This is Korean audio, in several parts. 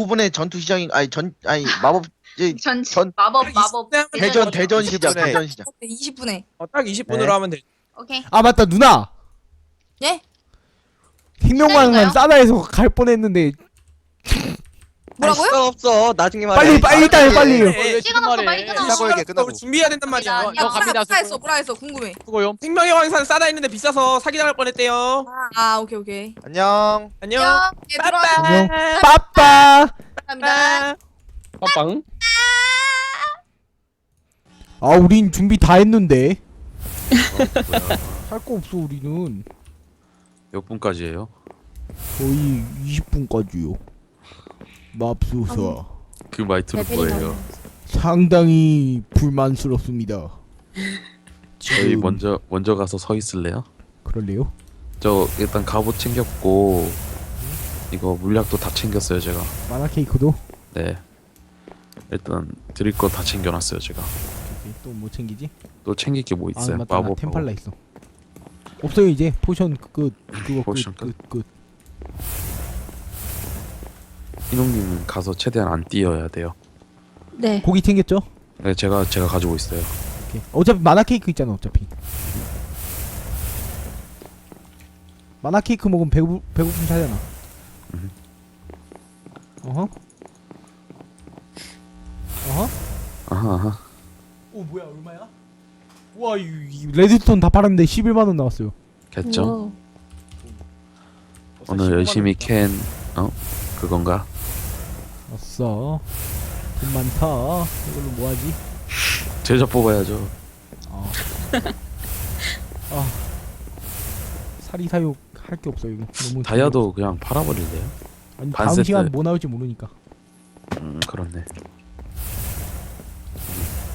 부분의 전투 시장이 아니 전 아니 마법 이제 전, 전- 마법 마법 대전 대전 시장 20분에. 대전 시장 20분에. 어, 딱 20분으로 네. 하면 돼. 오케이 아 맞다 누나. 예? 시간인가요? 싸다해서 갈 뻔했는데 뭐라고요? 시간 없어. 나중에 말해. 빨리 빨리 일단 해 빨리. 네. 시간 없어 빨리 끊어 끝나고 얘기해, 끝나고. 우리 준비해야 된단 말이야. 야, 너 갑니다. 뭐라 했어? 뭐라 했어? 궁금해. 수고요. 생명의 황산 싸다 했는데 비싸서 사기 당할 뻔했대요. 아, 오케이 오케이. 안녕. 안녕. 안녕. 안녕. 빠빠. 감사합니다. 빵빵. 아 우린 준비 다 했는데. 할 거 없어 우리는. 몇 분까지예요? 거의 20분까지요. 맙소사. 그 말투는 뭐예요? 상당히 불만스럽습니다. 저희 지금 먼저 먼저 가서 서 있을래요? 그럴래요? 저 일단 갑옷 챙겼고 이거 물약도 다 챙겼어요 제가. 마나 케이크도 네. 일단 드릴 거 다 챙겨놨어요 제가. 또 뭐 챙기지? 또 챙길 게뭐아 있어요? 맞다 나 마법 템팔라 있어. 없어요 이제 포션 끝 그거 포션 끝 끝 끝. 희농님은 가서 최대한 안 뛰어야 돼요. 네. 고기 챙겼죠? 네, 제가 제가 가지고 있어요. 오케이. 어차피 마나 케이크 있잖아 어차피. 마나 케이크 먹으면 배고 배고픔 사잖아. 음. 어허. 어허. 아하, 아하. 오 뭐야 얼마야? 와 이, 이 레드스톤 다 팔았는데 11만 원 나왔어요. 됐죠? 오. 오늘 열심히 캔 어? 그건가? 왔어. 돈 많다. 이걸로 뭐 하지? 제자 뽑아야죠. 아. 아. 사리 사욕 할 게 없어 이거. 너무 다이아도 그냥 팔아버릴래요? 아니 반 다음 세트. 시간 뭐 나올지 모르니까. 음 그렇네.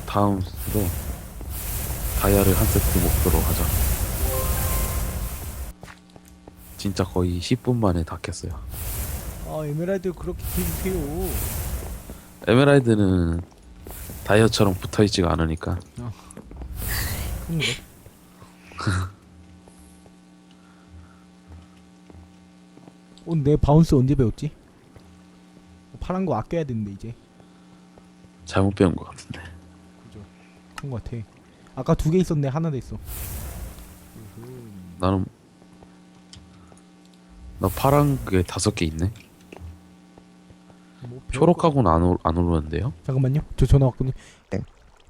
다음 도 다이아를 한 세트 목표로 하자. 진짜 거의 10분 만에 다 깼어요. 아 에메랄드 그렇게 해주세요. 에메랄드는 다이아처럼 붙어있지가 않으니까 그런가? 어, 내 바운스 언제 배웠지? 파란 거 아껴야 되는데 이제 잘못 배운 것 같은데. 그런 거 같아. 아까 두 개 있었는데 하나 됐어. 나는 나 파란 게 다섯 개 있네. 뭐 초록하고는 안, 오, 안 오르는데요? 잠깐만요. 저 전화 왔거든요. 네.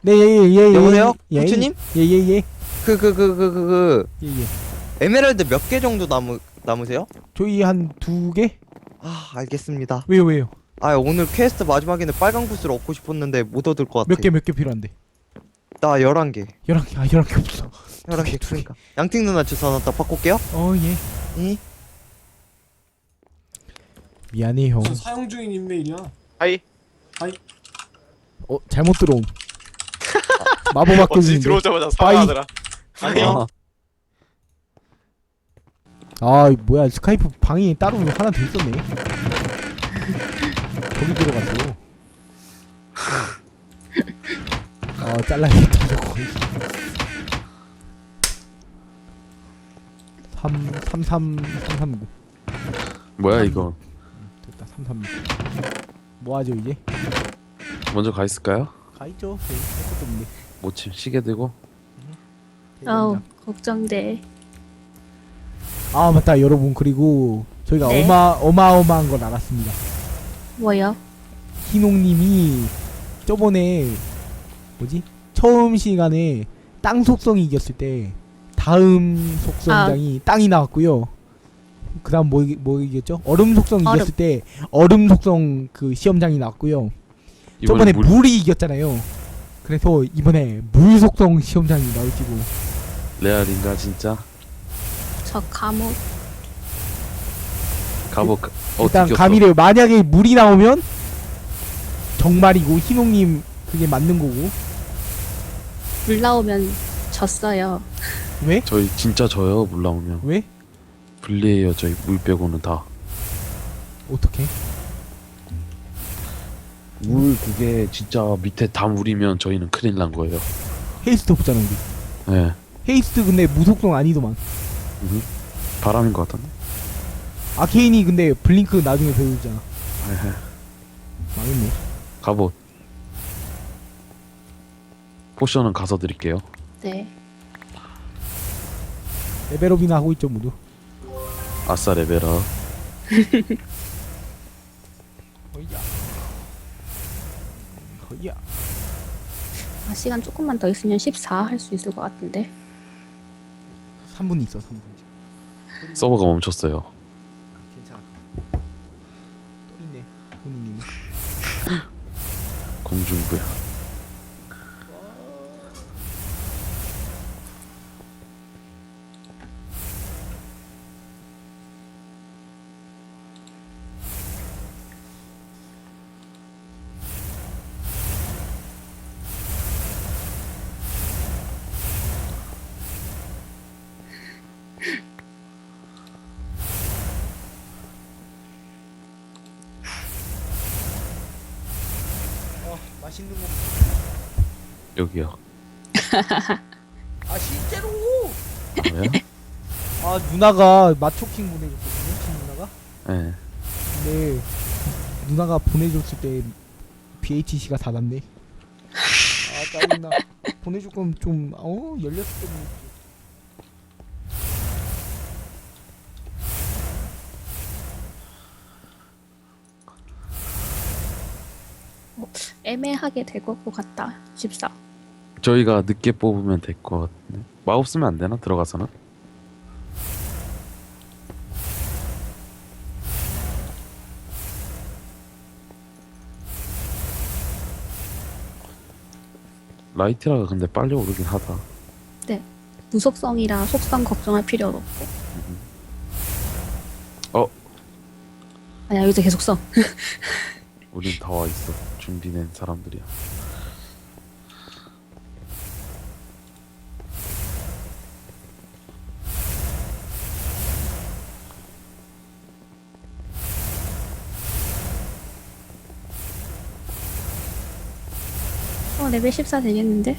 네, 예, 예, 예, 예. 여보세요? 예, 후추님? 예, 예, 예. 그 그 그 그 그 그 예, 예. 에메랄드 몇 개 정도 남으 남으세요? 저희 한 두 개? 아 알겠습니다. 왜요, 왜요? 아 오늘 퀘스트 마지막에는 빨간 구슬 얻고 싶었는데 못 얻을 것 같아. 몇 개, 몇 개 필요한데? 나 11개. 11개, 아, 11개 없어. 11개 그러니까. 양팅 누나 주소 하나 딱 바꿀게요. 어, 예. 이 미안해, 형. 무슨 사용 중인 인메일이야. 어, 잘못 들어옴. 마법 학교 중인데. 들어오자마자. 사과하더라. 아, 아, 이 뭐야. 스카이프 방이 따로 하나 더 있었네. 거기 들어갔어. 아, 잘라야겠다, 저거. 3, 3, 3, 3, 3, 9. 뭐야 이거? 됐다, 3, 3, 6. 뭐 하죠, 이제? 먼저 가 있을까요? 가있죠. 저희 할 것도 없는데. 모침 시계 들고 아우 걱정돼. 아, 맞다, 여러분. 그리고 저희가 네. 어마, 어마어마한 걸 알았습니다. 뭐요? 희농님이 저번에 뭐지 처음 시간에 땅 속성이 이겼을 때 다음 속성장이 땅이 나왔고요. 그다음 뭐, 이기- 뭐 이겼죠? 얼음 속성 얼음. 이겼을 때 얼음 속성 그 시험장이 나왔고요. 저번에 물, 물이 이겼잖아요. 그래서 이번에 물 속성 시험장이 나올지고 레알인가 진짜? 저 감옥. 가보 가- 어 일단 들켰어. 가미를 만약에 물이 나오면 정말이고 희농님 그게 맞는 거고 물 나오면 졌어요. 왜? 저희 진짜 져요 물 나오면 왜? 불리해요 저희 물 빼고는 다. 어떻게? 물 그게 진짜 밑에 다 물이면 저희는 큰일 난 거예요. 헤이스트 없잖아 우리. 예. 헤이스트 근데 무속성 아니더만. 바람인 것 같던데. 아케인이 근데 블링크 나중에 배우잖아. 에헤. 망했네. 갑옷. 포션은 가서 드릴게요. 네. 레벨업이나 하고 있죠 모두. 아싸 레벨업. 허이야. 허이야. 아, 시간 조금만 더 있으면 14 할 수 있을 것 같은데. 3분 있어 3분. 서버가 멈췄어요. 괜찮아. 또 있네. 본인님. 공중부야. 여기요. 아 실제로. 아, 왜요? 아 누나가 마초킹 보내줬거든요. 친 누나가. 네. 근데 누나가 보내줬을 때 BHC가 닫았네. 아 짜증나. 보내줄 거면 좀어 열렸을 때 보내주지. 애매하게 될 것 같다. 14. 저희가 늦게 뽑으면 될 것 같은데. 마법 쓰면 안 되나? 들어가서는? 라이트라가 근데 빨리 오르긴 하다. 무속성이라 속성 걱정할 필요도 없고. 어? 아니야, 요새 계속 써. 우린 다 와 있어. 준비된 사람들이야. 레벨 14 되겠는데?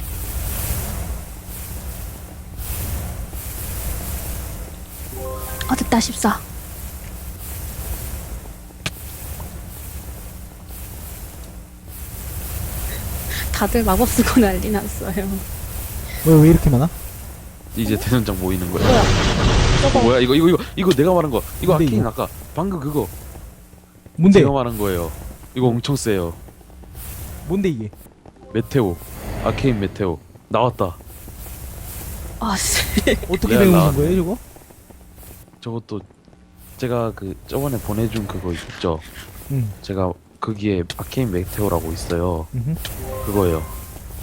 아, 됐다, 14. 다들 마법 쓰고 난리 났어요. 왜 왜 이렇게 많아? 이제 대전장 모이는 거야. 뭐야? 어, 저거 뭐야 이거 이거 이거 이거 내가 말한 거. 이거 뭔데, 아케인 이거? 아까 방금 그거 뭔데? 제가 말한 거예요. 이거 엄청 세요. 뭔데 이게? 메테오. 아케인 메테오. 나왔다. 아, 씨. 어떻게 레알 배우는 나왔네. 거예요 저거? 저것도 제가 그 저번에 보내준 그거 있죠. 응. 제가 거기에 아케인 메테오라고 있어요. 음흠. 그거예요.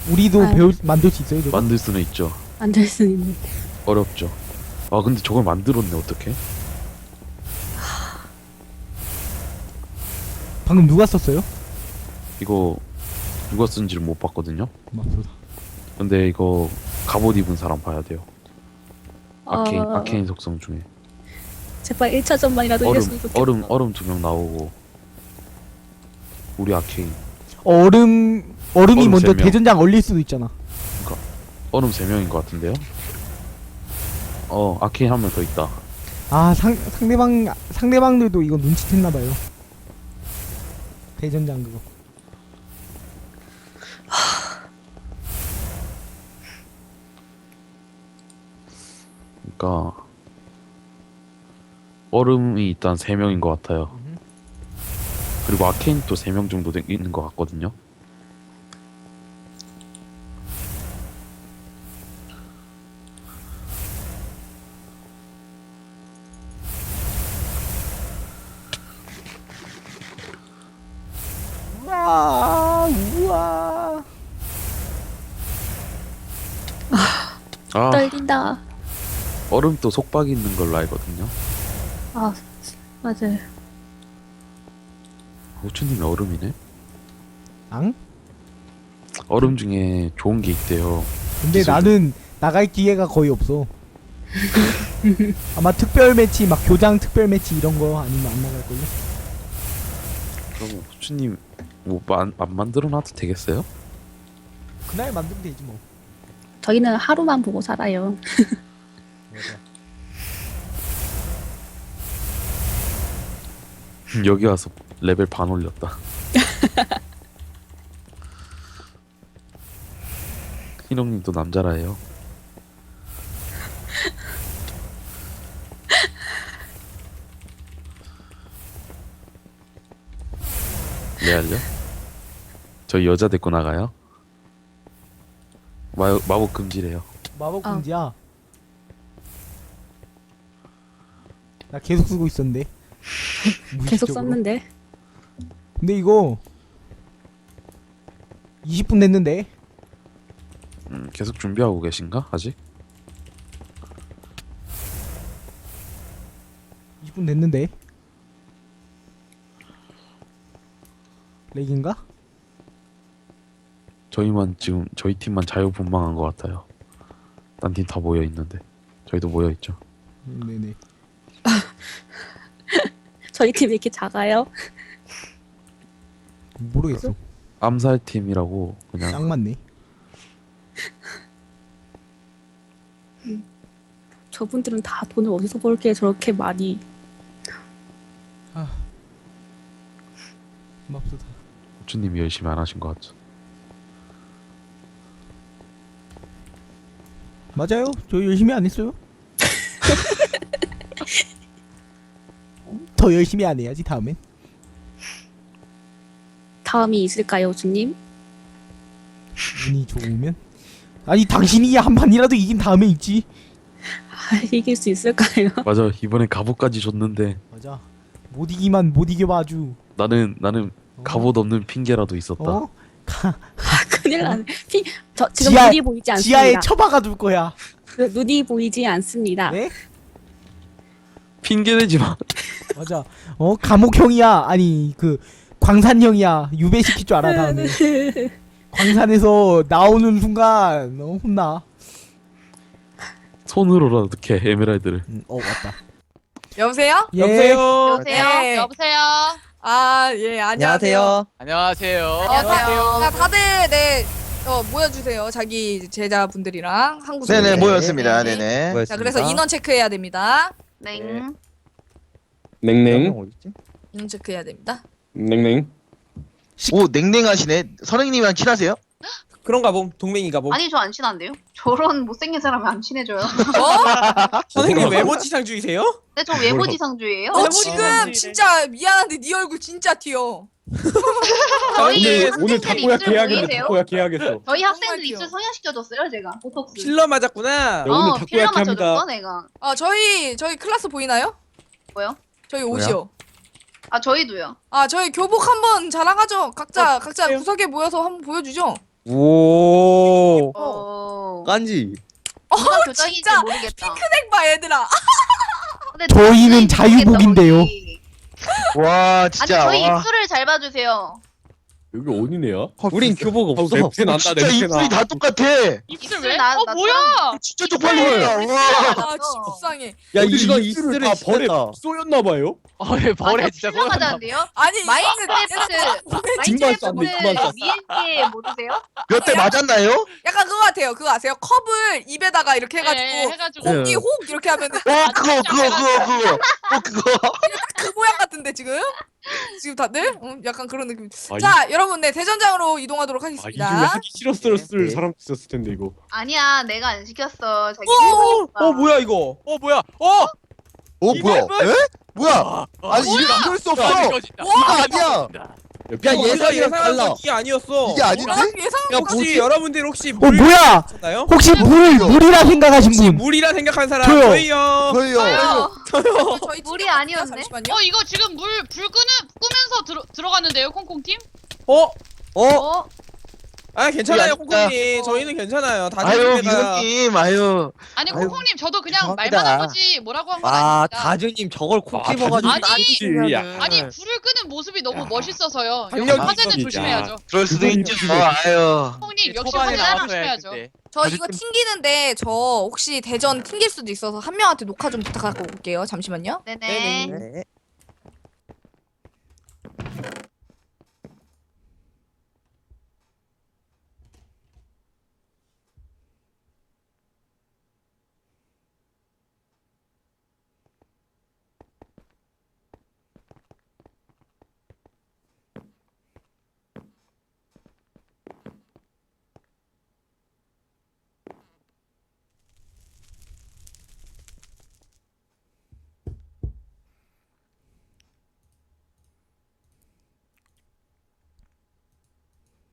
우리도 아유. 배울 만들 수 있어요 저거? 만들 수는 있죠. 만들 수 있는. 어렵죠. 아 근데 저걸 만들었네 어떻게? 방금 누가 썼어요? 이거 누가 쓴지를 못 봤거든요. 맙소사. 근데 이거 갑옷 입은 사람 봐야 돼요. 아케인 어, 아케인 속성 중에 제발 1차전만이라도 얼음 이겼으면 좋겠다. 얼음 얼음 두 명 나오고 우리 아케인 얼음 얼음이 얼음 먼저 세 명. 대전장 얼릴 수도 있잖아. 얼음 세 명인 것 같은데요. 어 아케인 한 명 더 있다. 아 상, 상대방 상대방들도 이거 눈치챘나 봐요. 대전장 그거. 그러니까 얼음이 일단 세 명인 것 같아요. 그리고 아케인 또세명 정도 되- 있는 것 같거든요. 우와. 아 떨린다. 얼음 또 속박이 있는 걸로 알거든요. 아, 맞아요. 호추님이 얼음이네. 앙? 얼음 중에 좋은 게 있대요. 근데 기술도. 나는 나갈 기회가 거의 없어. 아마 특별 매치 막 교장 특별 매치 이런 거 아니면 안 나갈 걸요. 그럼 호추님 뭐안 안 만들어 놔도 되겠어요? 그날 만들면 되지 뭐. 저희는 하루만 보고 살아요. 여기 와서 레벨 반 올렸다. 희롱님도 남자라요. 레알요? 저 여자 데리고 나가요? 마, 마법 금지래요. 마법 아. 금지야. 나 계속 쓰고 있었는데. 계속 무의식적으로. 썼는데. 근데 이거 20분 됐는데. 음, 계속 준비하고 계신가? 아직? 20분 됐는데. 렉인가? 저희만 지금 저희 팀만 자유분방한 것 같아요. 딴 팀 다 모여 있는데 저희도 모여 있죠. 음, 네네. 저희 팀이 이렇게 작아요? 모르겠어. 암살 팀이라고 그냥 딱 맞네. 저분들은 다 돈을 어디서 벌게 저렇게 많이 맙소사. 호주님이 열심히 안 하신 것 같죠. 맞아요. 저 열심히 안 했어요. 더 열심히 안 해야지 다음엔. 다음이 있을까요, 주님? 운이 좋으면. 아니 당신이 한 판이라도 이긴 다음에 있지. 아, 이길 수 있을까요? 맞아 이번엔 갑옷까지 줬는데 맞아. 못 이기만 못 이겨봐 아주. 나는 나는 어? 갑옷 없는 핑계라도 있었다. 어? 가, 큰일 나네. 피, 저 지금 지하에- 눈이 보이지 않습니다. 지하에 처박아 둘 거야. 그, 눈이 보이지 않습니다. 네? 핑계 내지 마. 맞아. 어 감옥형이야. 아니 그 광산형이야. 유배시킬 줄 알아 다음에. 광산에서 나오는 순간 어, 혼나. 손으로라도 캐 에메랄드를. 음, 어 맞다. 여보세요? 예. 여보세요. 여보세요? 네. 여보세요? 아, 예, 안녕하세요. 안녕하세요. 어, 다, 자, 다들 네, 어, 모여주세요. 자기 제자분들이랑 한국 네네. 모였습니다. 네네. 자, 그래서 인원 체크해야 됩니다. 네. 냉냉 어딨지? 인원 체크해야 됩니다. 냉냉 오 냉랭하시네. 선생님이랑 친하세요? 그런가 봄. 동맹이가 봄. 아니 저 안 친한데요? 저런 못생긴 사람이 안 친해져요. 어? 선생님 외모 지상주의세요? 근데 저 외모 지상주의예요. 너 어, 지금 뭐, 진짜 미안한데 네 얼굴 진짜 튀어. 저희 오늘 학생들 입술 보이세요? 계약했어. 저희 학생들 정말 입술 귀여워. 성형시켜줬어요 제가 보톡스. 필러 맞았구나. 어 필러 맞춰줬어 내가. 아, 저희 저희 클래스 보이나요? 뭐요? 저희 뭐야? 옷이요. 아 저희도요. 아, 저희 교복 한번 자랑하죠. 각자 어, 각자 그래요? 구석에 모여서 한번 보여주죠. 오 어. 깐지 누가 교장인지 진짜 모르겠다. 핑크색 봐, 얘들아. 근데 저희는 누가 자유복인데요. 우리. 와 아니 진짜. 저희 와. 입술을 잘 봐주세요. 여기 어디네요? 우린 교복 없어 냄새 난다 진짜 입술이 다 똑같아. 입술 왜? 어 뭐야? 진짜 쪽팔린다. 와. 아, 불쌍해. 야 이거 입술을 다 버려 쏘였나 봐요? 아왜 버래 진짜 필러 맞았는데요? 아니, 마인크래프트 징만 마인크래프트 쌌네, 징만 쌌어. 미엔께 모르세요? 몇 대 맞았나요? 약간 그거 같아요. 그거 아세요? 컵을 입에다가 이렇게 해가지고 네, 해가지고 호기 혹 이렇게 하면 와 그거 그거 그거 그거. 어 그거. 그 모양 같은데 지금? 지금 다들? 응, 약간 그런 느낌. 아, 자, 여러분, 네 대전장으로 이동하도록 아 하겠습니다. 하기 싫었을 네. 사람 있었을 텐데 이거 아니야 내가 안 시켰어. 자기 어, 어, 어 뭐야 이거? 어 뭐야? 어 어 뭐야? 에? 뭐야? 아니 이게 이럴 수 없어. 이거 이거 아니야. 야 야, 우리가 예상이랑 달라. 건 이게 아니었어. 이게 아닌데? 아, 예상 야, 혹시 여러분들 혹시 어 물 뭐야? 쳤나요? 혹시 물 물이라 생각하신 혹시 분? 물이라 생각한 사람 저요. 저희요. 저희요. 저요. 저희 물이 팀 아니었네. 잠시만요. 어 이거 지금 물 불 끄는 끄면서 들어 들어갔는데요 콩콩 팀? 어? 어? 어? 아 괜찮아요 콩콩님. 저희는 괜찮아요. 다 아유. 미선님 아유. 아니 아유, 콩콩님 저도 그냥 죄송합니다. 말만 한 거지 뭐라고 한 건 아 아닙니다. 다주님 저걸 콕 아, 집어가지고 아니, 딴짓이야. 아니 불을 끄는 모습이 너무 멋있어서요. 있습니다. 조심해야죠. 그럴 수도 있죠. 아유. 콩콩님 역시 초반에 나왔어야 조심해야죠. 그때. 저 이거 튕기는데 저 혹시 대전 튕길 수도 있어서 한 명한테 녹화 좀 부탁하고 올게요. 잠시만요. 네네. 네.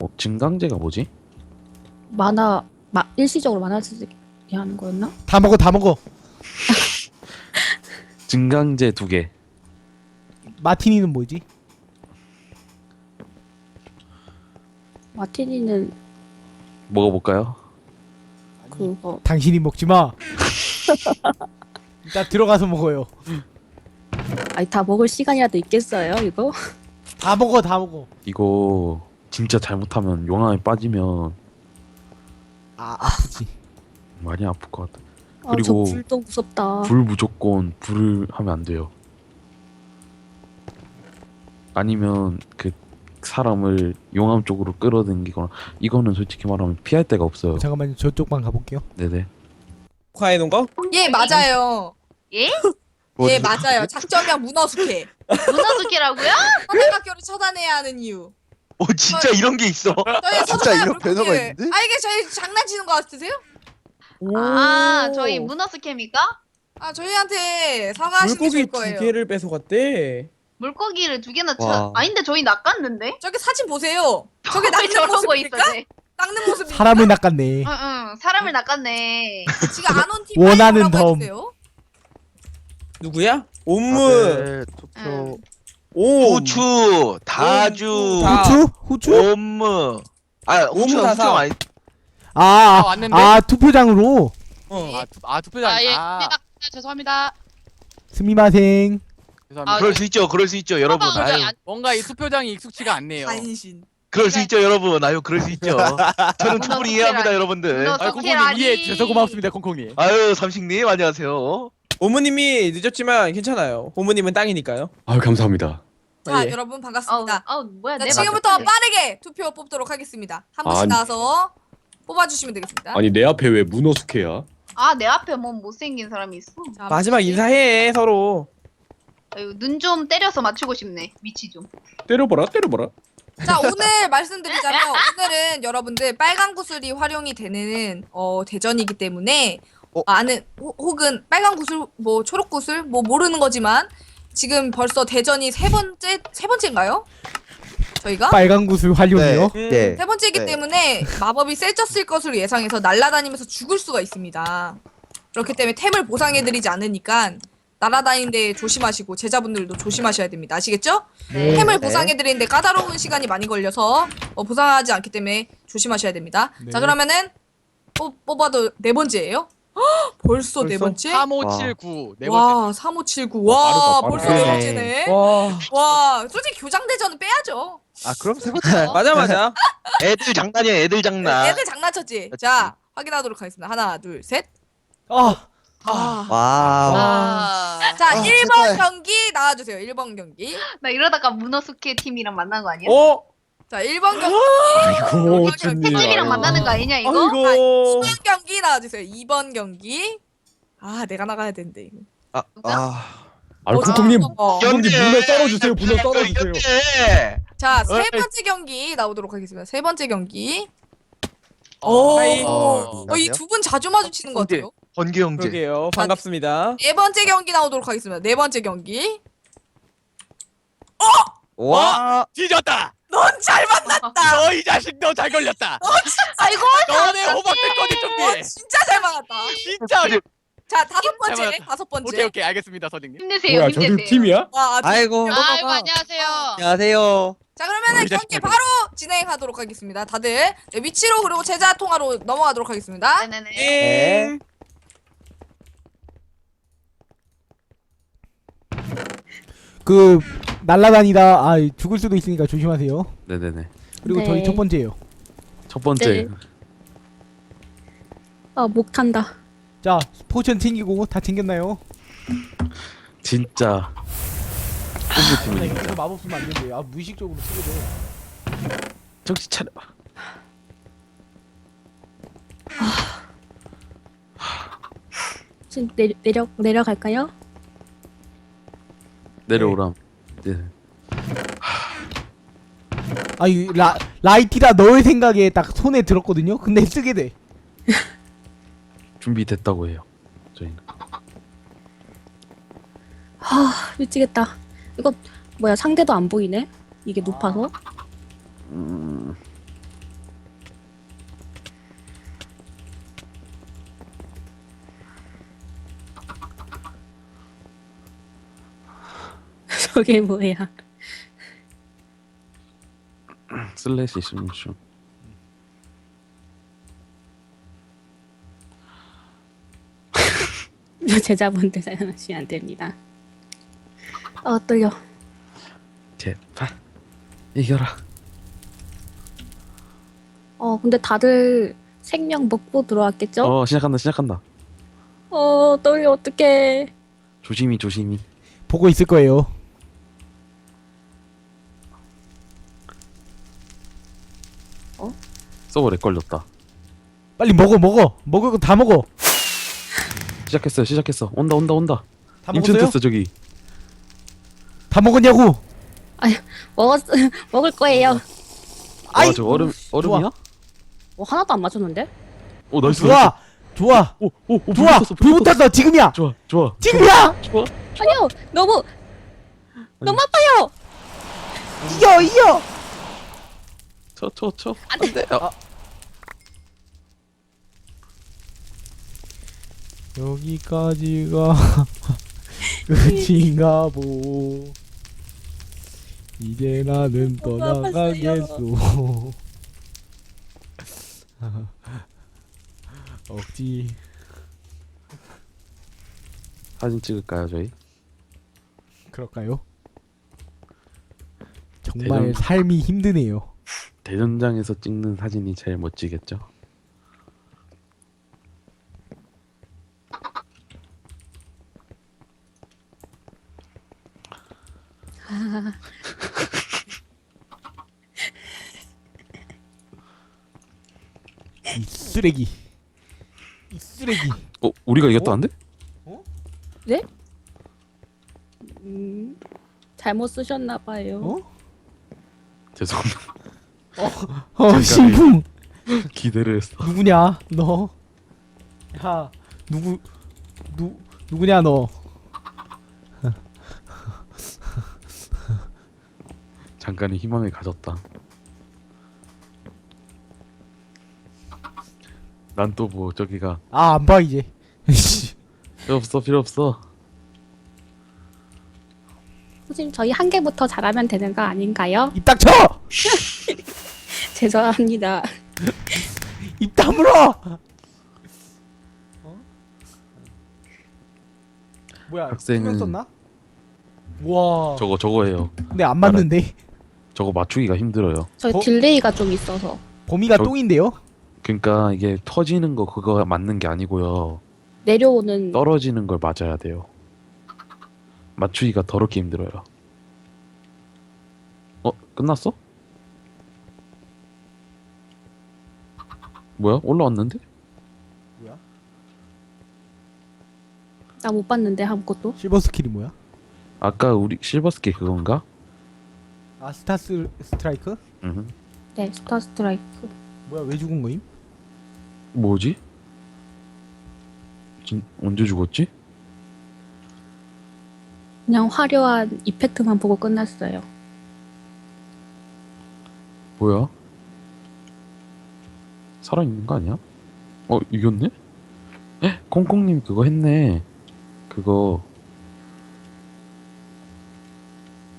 어, 증강제가 뭐지? 만화 마, 일시적으로 만화 쓰기 하는 거였나? 다 먹어 다 먹어. 증강제 두 개. 마티니는 뭐지? 마티니는 먹어볼까요? 그거 당신이 먹지 마. 일단 들어가서 먹어요. 아니 다 먹을 시간이라도 있겠어요 이거? 다 먹어 다 먹어. 이거 진짜 잘못하면 용암에 빠지면 아. 많이 아플 것 같아. 아, 그리고 저 불도 무섭다. 불 무조건 불을 하면 안 돼요. 아니면 그 사람을 용암 쪽으로 끌어당기거나 이거는 솔직히 말하면 피할 데가 없어요. 잠깐만요 저쪽만 가볼게요. 네네. 녹화해 놓은 거? 예 맞아요. 예? 예 맞아요. 작전명 문어숙해. 문어숙이라고요? 선행학교를 처단해야 하는 이유. 오 진짜 이런 게 있어. 저희 진짜 이런 배너가 물고기를- 있는데? 아 이게 저희 장난치는 거 같으세요? 아 저희 문어숙입니까? 아 저희한테 사과하시는 게 물고기 두 거예요. 개를 뺏어갔대. 물고기를 두 개나 와. 쳐. 아닌데 저희 낚았는데? 저기 사진 보세요. 저게 왜 낚는 저러고 모습입니까? 쟤? 낚는 모습입니까? 사람을 낚았네. 응 응 사람을 낚았네. 지금 안온팀 원하는 덤. 해주세요. 누구야? 옴무. 다들 투표. 응. 오. 후추, 다주, 다. 후추? 후추? 옴무. 아, 후추 옴무 다 후추 사. 아니. 아, 아, 아, 왔는데? 아 투표장으로 어. 아, 투, 아 투표장. 아, 예. 아, 네, 나, 죄송합니다. 스미마생. 죄송합니다. 아, 그럴 수 있죠. 그럴 수 있죠, 여러분. 아유, 안- 뭔가 이 투표장이 익숙치가 않네요. 간신. 그럴 수 있죠, 여러분. 아유, 그럴 수 있죠. 저는 충분히 이해합니다. 여러분들. 문어 아유, 숙제라니. 콩콩님. 아유, 삼식님 안녕하세요. 오무님이 늦었지만 괜찮아요. 오무님은 땅이니까요. 아유 감사합니다. 자 예. 여러분 아우 반갑습니다. 아우 뭐야 자, 내 지금부터 맞았지? 빠르게 투표 뽑도록 하겠습니다. 한 분씩 아니. 나와서 뽑아주시면 되겠습니다. 내 앞에 왜 문어 숙회야? 아 내 앞에 뭐 못생긴 사람이 있어. 자, 마지막 인사해 서로. 눈좀 때려서 맞추고 싶네. 위치 좀. 때려봐라 때려봐라. 자 오늘 말씀드리자면 오늘은 여러분들 빨간 구슬이 활용이 되는 어, 대전이기 때문에 어? 아는 호- 혹은 빨간 구슬 뭐 초록 구슬 뭐 모르는 거지만 지금 벌써 대전이 세 번째 세 번째인가요? 저희가 빨간 구슬 활용이요. 음. 네. 세 번째이기 네. 때문에 마법이 세졌을 것으로 예상해서 날아다니면서 죽을 수가 있습니다. 그렇기 때문에 템을 보상해드리지 않으니까 날아다니는데 조심하시고 제자분들도 조심하셔야 됩니다. 아시겠죠? 네. 템을 네. 보상해드리는데 까다로운 시간이 많이 걸려서 어, 보상하지 않기 때문에 조심하셔야 됩니다. 네. 자 그러면은 뽑, 뽑아도 네 번째예요? 헉, 벌써, 네 벌써? 번째? 3579. 네 번째. 와 3579. 와 빠르다, 벌써 빠르다. 네 번째네. 와. 와 솔직히 교장대전은 빼야죠. 아 그럼 세 번째. 맞아 맞아. 애들 장난이야, 애들 장난. 애들 장난쳤지. 자 확인하도록 하겠습니다. 하나 둘 셋. 아, 아. 와우. 아, 자, 아, 1번 제발. 경기 나와주세요. 1번 경기. 나 이러다가 문어숙회 팀이랑 만난 거 아니야? 어? 자, 1번 경기. 아이고 어. 팀이랑 만나는 거 아니냐 이거? 아이고. 2번 경기 나와주세요. 2번 경기. 아, 내가 나가야 되는데, 이거. 아, 아. 아유 어, 콩콩님. 어. 콩콩님 문어 썰어주세요. 문어 썰어주세요. 썰어주세요. 자, 세. 번째 경기 나오도록 하겠습니다. 세 번째 경기. 오, 하이. 어, 이 두 분 자주 마주치는 것 같아요. 번개 형제. 그러게요. 반갑습니다. 네 번째 경기 나오도록 하겠습니다. 네 번째 경기. 와. 뒤졌다. 넌 잘 만났다. 너 이 자식 너 잘 걸렸다. 아이고 너네 호박 tek거리 어, 준비. 진짜 잘 막았다. 진짜. 자, 다섯 잘 번째. 다섯 번째. 오케이 오케이 알겠습니다 선생님. 힘내세요 힘내세요. 와, 아, 아이고. 아이고 안녕하세요. 안녕하세요. 자 그러면은 우리 경기. 바로 진행하도록 하겠습니다. 다들 네, 위치로 그리고 제자 통화로 넘어가도록 하겠습니다. 네네네. 예. 그 날라다니다 아 죽을 수도 있으니까 조심하세요. 네네네. 그리고 네. 저희 첫 번째예요. 첫 번째 네. 아, 목 탄다. 자 포션 챙기고 다 챙겼나요? 진짜 아, 콤보 이거 마법 쓰면 안 된대요. 아 무의식적으로 쓰게 돼. 정신 차려. 지금 내, 내려 내려갈까요? 내려오람. 네. 아이 라 라이티라 너의 생각에 딱 손에 들었거든요. 근데 쓰게 돼. 준비됐다고 해요. 저희는. 아, 미치겠다. 이거 뭐야 상대도 안 보이네? 이게 높아서? 음, 저게 뭐야? 슬래시 좀 제자분들 사용하시면 안 됩니다. 어 떨려. 제발 이겨라. 어 근데 다들 생명 먹고 들어왔겠죠? 어 시작한다 시작한다. 어 떨려 어떡해. 조심히 조심히. 보고 있을 거예요. 서버 렉 걸렸다. 빨리 먹어 먹어 먹을 거 다 먹어. 시작했어 시작했어. 온다 온다 온다. 다 먹었어요? 저기. 다 먹었냐고? 먹었 먹을 거예요. 아저 얼음 얼음이야? 어, 하나도 안 맞췄는데? 오 나이스. 좋아 좋아 오오 좋아 불 붙었어 지금이야 좋아 좋아. 지금이야 좋아. 아니요 너무 너무 아파요. 이겨 이겨. 쳐. 안돼. 아. 여기까지가 끝인가 보. 이제 나는 너무 아팠어요. 떠나가겠소. 억지. 사진 찍을까요 저희? 그럴까요? 정말 대전- 삶이 힘드네요. 대전장에서 찍는 사진이 제일 멋지겠죠? 이 쓰레기. 이 쓰레기. 어 우리가 이겼다는데? 음, 잘못 쓰셨나 봐요. 어? 죄송합니다. 어 신풍. 기대를 했어. 누구냐 너? 야 누구 누 누구냐 너? 잠깐의 희망을 가졌다. 난 또 뭐 저기가 아 안 봐 이제. 씨. 필요 없어 필요 없어. 선생님 저희 한 개부터 잘하면 되는 거 아닌가요? 입 닥쳐. 죄송합니다. 입 다물어. 어? 뭐야? 학생은- 썼나? 와. 저거 저거예요. 근데 안 맞는데. 저거 맞추기가 힘들어요. 저희 어? 딜레이가 좀 있어서. 범위가 저- 똥인데요? 그러니까 이게 터지는 거 그거 맞는 게 아니고요. 내려오는 떨어지는 걸 맞아야 돼요. 맞추기가 더럽게 힘들어요. 어 끝났어? 뭐야 올라왔는데? 나못 봤는데 아무것도. 실버 스킬이 뭐야? 아까 우리 실버스케 그건가? 아 스타 스 스트라이크? 응. 네, 스타 스트라이크. 뭐야 왜 죽은 거임? 뭐지? 진, 언제 죽었지? 그냥 화려한 이펙트만 보고 끝났어요. 뭐야? 살아있는 거 아니야? 어 이겼네? 에? 콩콩님 그거 했네 그거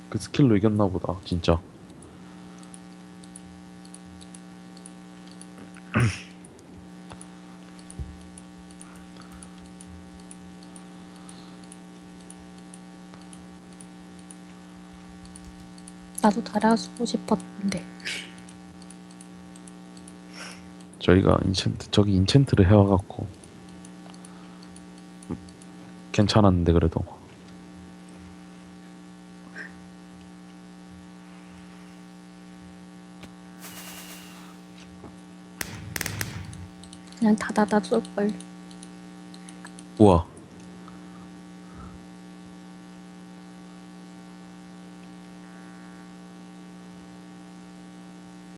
그 스킬로 이겼나 보다 진짜 나도 달아주고 싶었는데. 저희가 인챈트 저기 인챈트를 해와갖고 괜찮았는데 그래도 그냥 다다다 쏠걸. 우와